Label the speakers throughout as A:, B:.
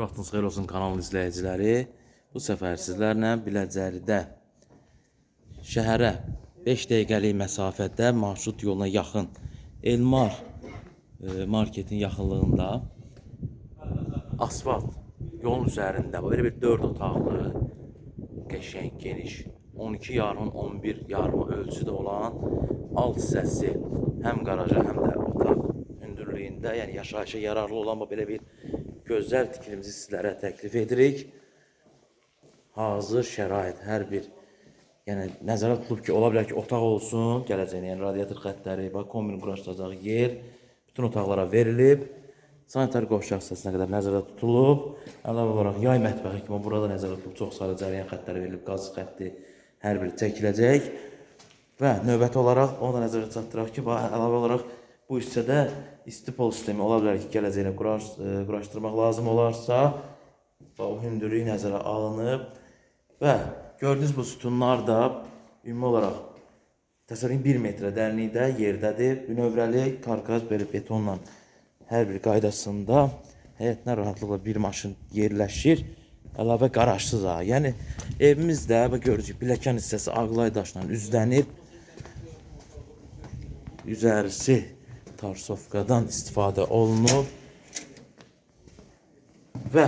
A: Vaxtınız xeyir olsun kanalın izləyiciləri. Bu səfər sizlərlə Biləcəridə şəhərə 5 dəqiqəlik məsafədə marşrut yoluna yaxın Elmar e, marketin yaxınlığında asfalt yolun üzərində belə bir 4 otaqlı qəşəng, geniş 12 yarım 11 yarım ölçüdə olan alt hissəsi həm qaraja, həm də otaq hündürlüyündə, yəni yaşayışa yararlı olan belə bir gözəl tikilimizi sizlərə təklif edirik. Hazır şərait hər bir yəni nəzərə tutulub ki, ola bilər ki, otaq olsun, gələcəyinə, yəni radiator xəttləri, bax kombin quraşdıracaq yer bütün otaqlara verilib. Sanitar qovşaq hissəsinə qədər nəzərdə tutulub. Əlavə olaraq yay mətbəxi kimi burada nəzərdə tutulub çox saylı cəryan xəttləri verilib, qaz xətti hər biri çəkiləcək. Və növbəti olaraq onu da nəzərə çatdıraq ki, əlavə olaraq bu hissədə isti pol sistemi ola bilər ki, gələcəyinə quraş, e, quraşdırmaq lazım olarsa, bax, o hündürlük nəzərə alınıb və gördüyünüz bu sütunlar da ümumi olaraq təsəvvürün 1 metrə dərinlikdə yerdədir. Bünövrəli karkaz belə betonla hər bir qaydasında həyətinə rahatlıqla bir maşın yerləşir. Əlavə qarajsız ha. Yəni evimiz də və görürük pilləkən hissəsi ağlay daşla üzlənib. Üzərisi tarsofkadan istifadə olunub. Və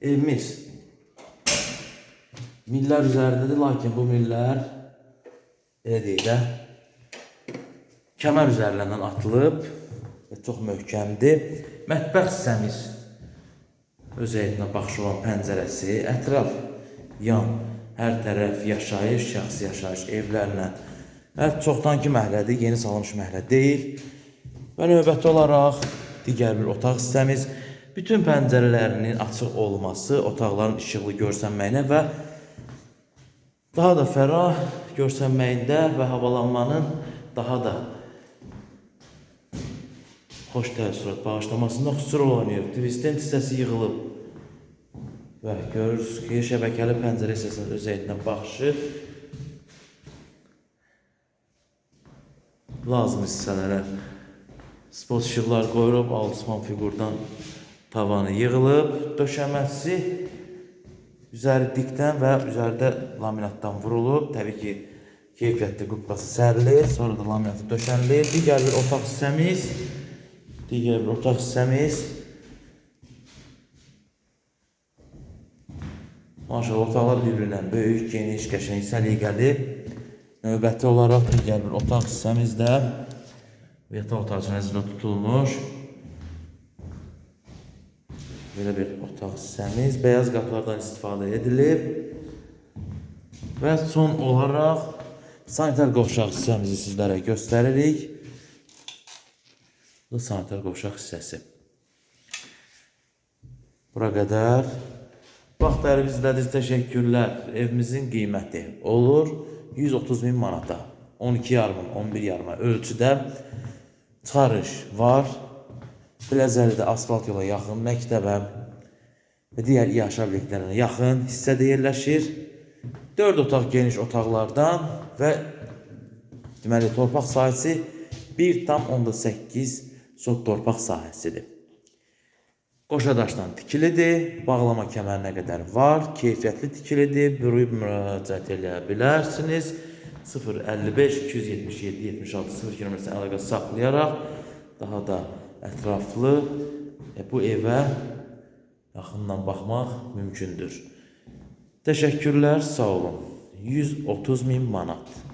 A: evimiz millər üzərindədir, lakin bu millər belə deyək də kəmər üzərindən atılıb və çox möhkəmdir. Mətbəx hissəmiz öz həyətinə baxışı olan pəncərəsi, ətraf yan hər tərəf yaşayış, şəxsi yaşayış evlərlə və çoxdankı məhəllədir, yeni salınmış məhəllə deyil. Və növbəti olaraq digər bir otaq hissəmiz bütün pəncərələrinin açıq olması, otaqların işıqlı görsənməyinə və daha da fərah görsənməyində və havalanmanın daha da xoş təəssürat bağışlamasında xüsusi rol oynayır. Twistin hissəsi yığılıb və görürsünüz ki, şəbəkəli pəncərə hissəsinin öz həyətinə baxışı lazım hissələrə spot işıqlar qoyulub, alçıpan fiqurdan tavanı yığılıb, döşəməsi üzəri dikdən və üzəridə laminatdan vurulub. Təbii ki, keyfiyyətli qubqası sərilir, sonra da laminatı döşənilir. Digər bir otaq hissəmiz, digər bir otaq hissəmiz Maşallah otaqlar bir-birindən böyük, geniş, qəşəng, səliqəli. Növbəti olaraq digər bir otaq hissəmizdə yataq otağı üçün nəzərdə tutulmuş. Belə bir otaq hissəmiz bəyaz qapılardan istifadə edilib. Və son olaraq sanitar qovşaq hissəmizi sizlərə göstəririk. Bu sanitar qovşaq hissəsi. Bura qədər Vaxtları izlədiniz, təşəkkürlər. Evimizin qiyməti olur 130 min manata. 12 yarım, 11 yarıma ölçüdə çıxarış var. Biləcəridə asfalt yola yaxın məktəbə və digər iaş obyektlərinə yaxın hissədə yerləşir. 4 otaq geniş otaqlardan və deməli torpaq sahəsi 1,8 sot torpaq sahəsidir. Qoşa daşdan tikilidir, bağlama kəmərinə qədər var, keyfiyyətli tikilidir, buyurub müraciət edə bilərsiniz. 055 277 76 0 nömrəsinə əlaqə saxlayaraq daha da ətraflı e, bu evə yaxından baxmaq mümkündür. Təşəkkürlər, sağ olun. 130 min manat.